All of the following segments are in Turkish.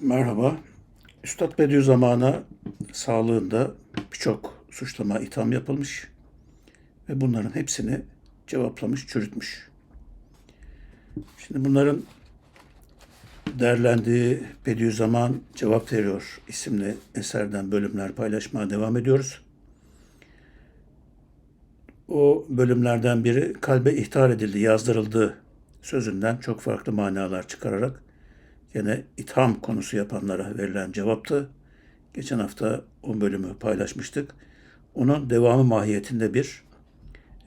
Merhaba. Üstad Bediüzzaman'a sağlığında birçok suçlama itham yapılmış ve bunların hepsini cevaplamış, çürütmüş. Şimdi bunların değerlendiği Bediüzzaman Cevap Veriyor isimli eserden bölümler paylaşmaya devam ediyoruz. O bölümlerden biri kalbe ihtar edildi, yazdırıldı sözünden çok farklı manalar çıkararak Yine itham konusu yapanlara verilen cevaptı. Geçen hafta o bölümü paylaşmıştık. Onun devamı mahiyetinde bir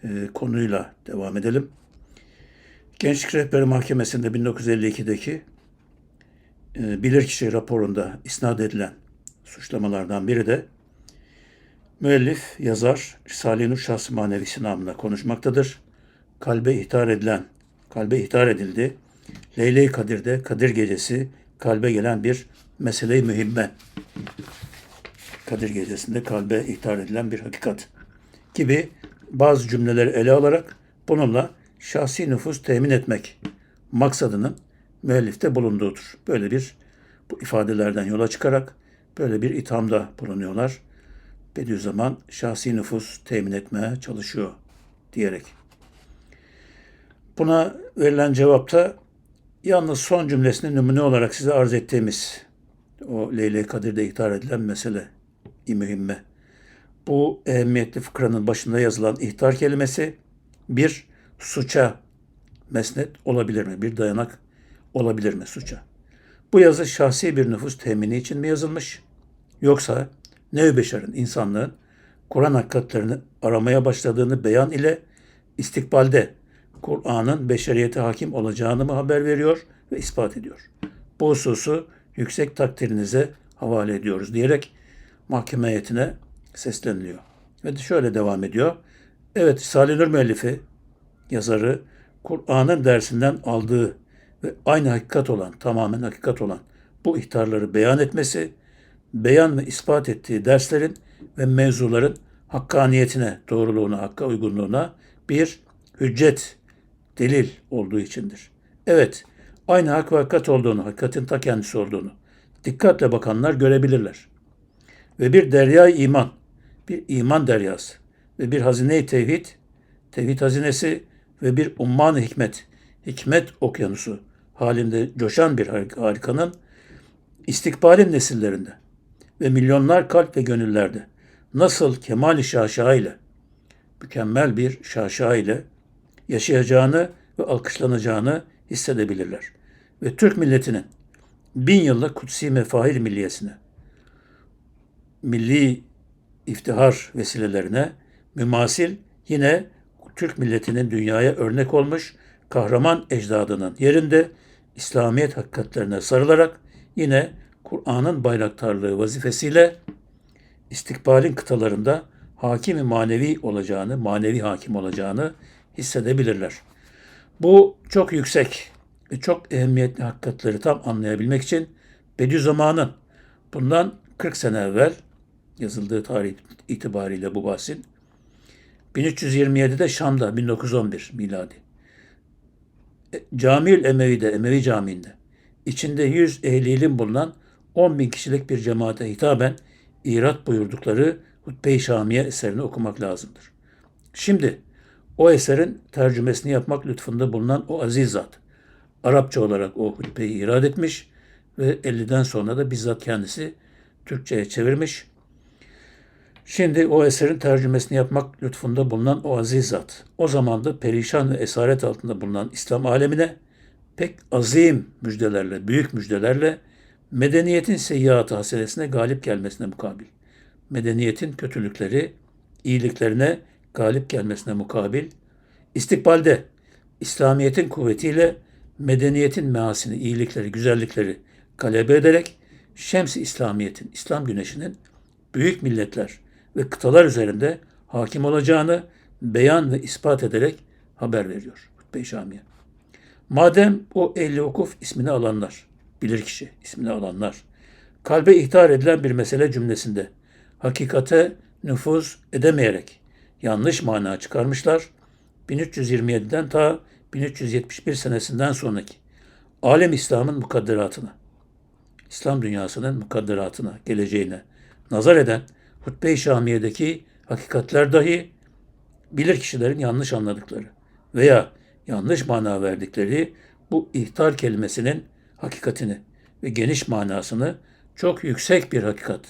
e, konuyla devam edelim. Gençlik Rehberi Mahkemesi'nde 1952'deki e, bilirkişi raporunda isnat edilen suçlamalardan biri de müellif, yazar Risale-i Nur Şahsı Manevisi namına konuşmaktadır. Kalbe ihtar edilen, kalbe ihtar edildi Leyle-i Kadir'de Kadir Gecesi kalbe gelen bir mesele-i mühimme. Kadir Gecesi'nde kalbe ihtar edilen bir hakikat gibi bazı cümleleri ele alarak bununla şahsi nüfus temin etmek maksadının müellifte bulunduğudur. Böyle bir bu ifadelerden yola çıkarak böyle bir ithamda bulunuyorlar. Bediüzzaman şahsi nüfus temin etmeye çalışıyor diyerek. Buna verilen cevapta Yalnız son cümlesini numune olarak size arz ettiğimiz o Leyle Kadir'de ihtar edilen mesele mühimme. Bu ehemmiyetli fıkranın başında yazılan ihtar kelimesi bir suça mesnet olabilir mi? Bir dayanak olabilir mi suça? Bu yazı şahsi bir nüfus temini için mi yazılmış? Yoksa nev beşerin, insanlığın Kur'an hakikatlerini aramaya başladığını beyan ile istikbalde Kur'an'ın beşeriyete hakim olacağını mı haber veriyor ve ispat ediyor. Bu hususu yüksek takdirinize havale ediyoruz diyerek mahkeme heyetine sesleniliyor. Ve şöyle devam ediyor. Evet, Salih Nur müellifi, yazarı, Kur'an'ın dersinden aldığı ve aynı hakikat olan, tamamen hakikat olan bu ihtarları beyan etmesi, beyan ve ispat ettiği derslerin ve mevzuların hakkaniyetine, doğruluğuna, hakka uygunluğuna bir hüccet delil olduğu içindir. Evet, aynı hak ve hakikat olduğunu, hakikatin ta kendisi olduğunu dikkatle bakanlar görebilirler. Ve bir derya iman, bir iman deryası ve bir hazine-i tevhid, tevhid hazinesi ve bir umman hikmet, hikmet okyanusu halinde coşan bir harikanın istikbalin nesillerinde ve milyonlar kalp ve gönüllerde nasıl kemal-i şaşa ile, mükemmel bir şaşa ile yaşayacağını ve alkışlanacağını hissedebilirler. Ve Türk milletinin bin yıllık kutsi mefahir milliyesine, milli iftihar vesilelerine mümasil yine Türk milletinin dünyaya örnek olmuş kahraman ecdadının yerinde İslamiyet hakikatlerine sarılarak yine Kur'an'ın bayraktarlığı vazifesiyle istikbalin kıtalarında hakimi manevi olacağını, manevi hakim olacağını hissedebilirler. Bu çok yüksek ve çok ehemmiyetli hakikatleri tam anlayabilmek için Bediüzzaman'ın bundan 40 sene evvel yazıldığı tarih itibariyle bu bahsin 1327'de Şam'da 1911 miladi. E, Camiül Emevi'de, Emevi Camii'nde içinde 100 ehli ilim bulunan 10 bin kişilik bir cemaate hitaben irat buyurdukları Hutbe-i Şamiye eserini okumak lazımdır. Şimdi o eserin tercümesini yapmak lütfunda bulunan o aziz zat, Arapça olarak o hutbeyi irad etmiş ve 50'den sonra da bizzat kendisi Türkçe'ye çevirmiş. Şimdi o eserin tercümesini yapmak lütfunda bulunan o aziz zat, o zaman da perişan ve esaret altında bulunan İslam alemine pek azim müjdelerle, büyük müjdelerle medeniyetin seyyiatı hasenesine galip gelmesine mukabil, medeniyetin kötülükleri, iyiliklerine galip gelmesine mukabil, istikbalde İslamiyet'in kuvvetiyle medeniyetin measini, iyilikleri, güzellikleri galebe ederek Şems-i İslamiyet'in, İslam güneşinin büyük milletler ve kıtalar üzerinde hakim olacağını beyan ve ispat ederek haber veriyor Hutbe-i. Madem o ehli okuf ismini alanlar, bilir kişi ismini alanlar, kalbe ihtar edilen bir mesele cümlesinde hakikate nüfuz edemeyerek yanlış mana çıkarmışlar. 1327'den ta 1371 senesinden sonraki alem İslam'ın mukadderatına, İslam dünyasının mukadderatına, geleceğine nazar eden Hutbe-i Şamiye'deki hakikatler dahi bilir kişilerin yanlış anladıkları veya yanlış mana verdikleri bu ihtar kelimesinin hakikatini ve geniş manasını çok yüksek bir hakikat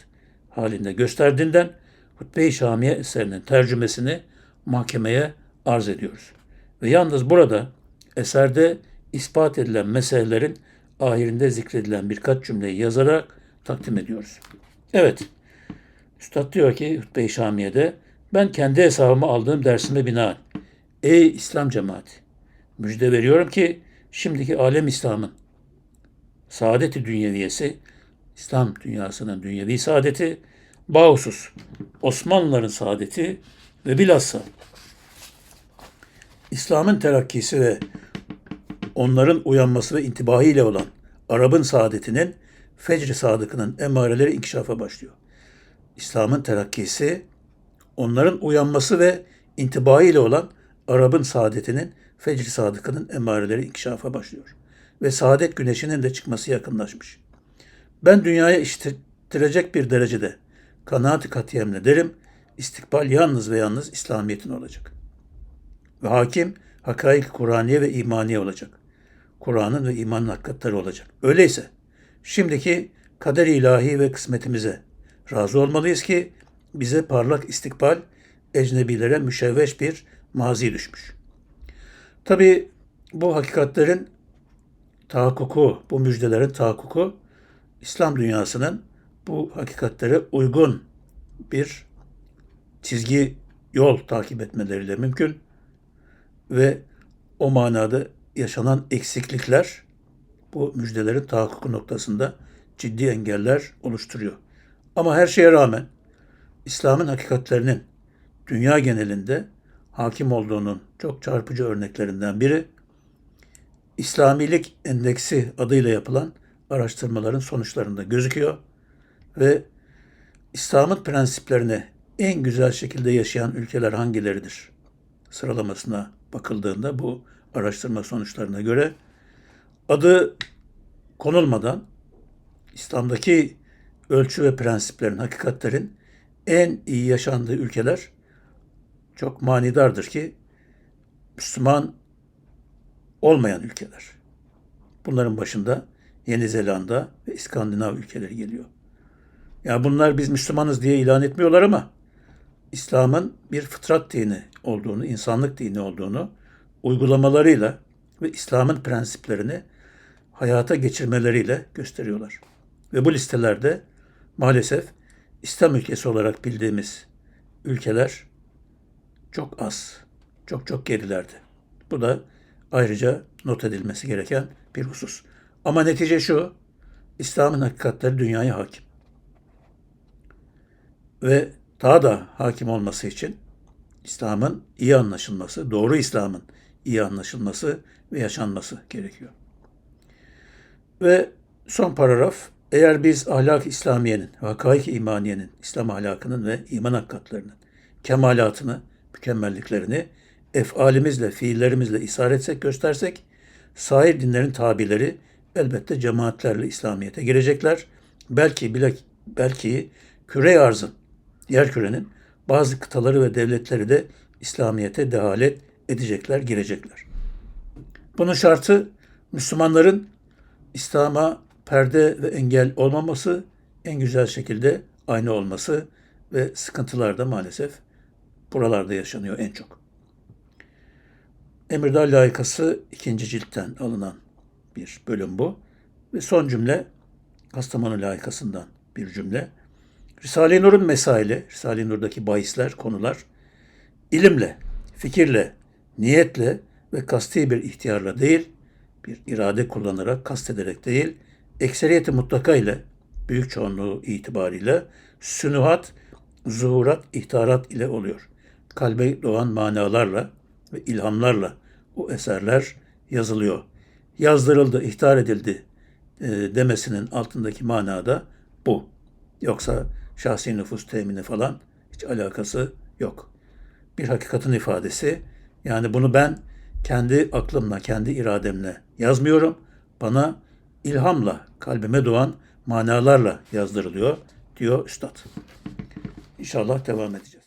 halinde gösterdiğinden Hutbe-i Şamiye eserinin tercümesini mahkemeye arz ediyoruz. Ve yalnız burada eserde ispat edilen meselelerin ahirinde zikredilen birkaç cümleyi yazarak takdim ediyoruz. Evet, Üstad diyor ki Hutbe-i Şamiye'de ben kendi hesabıma aldığım dersime binaen Ey İslam cemaati! Müjde veriyorum ki şimdiki alem İslam'ın saadeti dünyeviyesi, İslam dünyasının dünyevi saadeti, bahusus Osmanlıların saadeti ve bilhassa İslam'ın terakkisi ve onların uyanması ve intibahiyle olan Arap'ın saadetinin fecr sadıkının emareleri inkişafa başlıyor. İslam'ın terakkisi, onların uyanması ve intibahiyle olan Arap'ın saadetinin fecr sadıkının emareleri inkişafa başlıyor. Ve saadet güneşinin de çıkması yakınlaşmış. Ben dünyaya işittirecek bir derecede kanaat katiyemle derim, istikbal yalnız ve yalnız İslamiyet'in olacak. Ve hakim, hakaik Kur'aniye ve imaniye olacak. Kur'an'ın ve imanın hakikatleri olacak. Öyleyse şimdiki kader ilahi ve kısmetimize razı olmalıyız ki bize parlak istikbal, ecnebilere müşevveş bir mazi düşmüş. Tabi bu hakikatlerin tahakkuku, bu müjdelerin tahakkuku İslam dünyasının bu hakikatlere uygun bir çizgi yol takip etmeleriyle mümkün ve o manada yaşanan eksiklikler bu müjdelerin tahakkuku noktasında ciddi engeller oluşturuyor. Ama her şeye rağmen İslam'ın hakikatlerinin dünya genelinde hakim olduğunun çok çarpıcı örneklerinden biri İslamilik Endeksi adıyla yapılan araştırmaların sonuçlarında gözüküyor ve İslam'ın prensiplerini en güzel şekilde yaşayan ülkeler hangileridir? Sıralamasına bakıldığında bu araştırma sonuçlarına göre adı konulmadan İslam'daki ölçü ve prensiplerin, hakikatlerin en iyi yaşandığı ülkeler çok manidardır ki Müslüman olmayan ülkeler. Bunların başında Yeni Zelanda ve İskandinav ülkeleri geliyor. Ya bunlar biz Müslümanız diye ilan etmiyorlar ama İslam'ın bir fıtrat dini olduğunu, insanlık dini olduğunu uygulamalarıyla ve İslam'ın prensiplerini hayata geçirmeleriyle gösteriyorlar. Ve bu listelerde maalesef İslam ülkesi olarak bildiğimiz ülkeler çok az, çok çok gerilerde. Bu da ayrıca not edilmesi gereken bir husus. Ama netice şu, İslam'ın hakikatleri dünyaya hakim. Ve daha da hakim olması için İslam'ın iyi anlaşılması, doğru İslam'ın iyi anlaşılması ve yaşanması gerekiyor. Ve son paragraf, eğer biz ahlak İslamiyenin, vakaik imaniyenin, İslam ahlakının ve iman hakikatlerinin kemalatını, mükemmelliklerini efalimizle, fiillerimizle ishar etsek, göstersek, sahir dinlerin tabileri elbette cemaatlerle İslamiyet'e girecekler. Belki bile, belki küre arzın, yer kürenin bazı kıtaları ve devletleri de İslamiyet'e dehalet edecekler, girecekler. Bunun şartı Müslümanların İslam'a perde ve engel olmaması, en güzel şekilde aynı olması ve sıkıntılar da maalesef buralarda yaşanıyor en çok. Emirdağ layıkası ikinci ciltten alınan bir bölüm bu. Ve son cümle Kastamonu layıkasından bir cümle. Risale-i Nur'un mesaili, Risale-i Nur'daki bahisler, konular ilimle, fikirle, niyetle ve kasti bir ihtiyarla değil, bir irade kullanarak, kastederek değil, ekseriyeti mutlaka ile, büyük çoğunluğu itibariyle sünuhat, zuhurat, ihtarat ile oluyor. Kalbe doğan manalarla ve ilhamlarla bu eserler yazılıyor. Yazdırıldı, ihtar edildi e, demesinin altındaki manada bu. Yoksa şahsi nüfus temini falan hiç alakası yok. Bir hakikatin ifadesi. Yani bunu ben kendi aklımla, kendi irademle yazmıyorum. Bana ilhamla kalbime doğan manalarla yazdırılıyor diyor Üstad. İnşallah devam edeceğiz.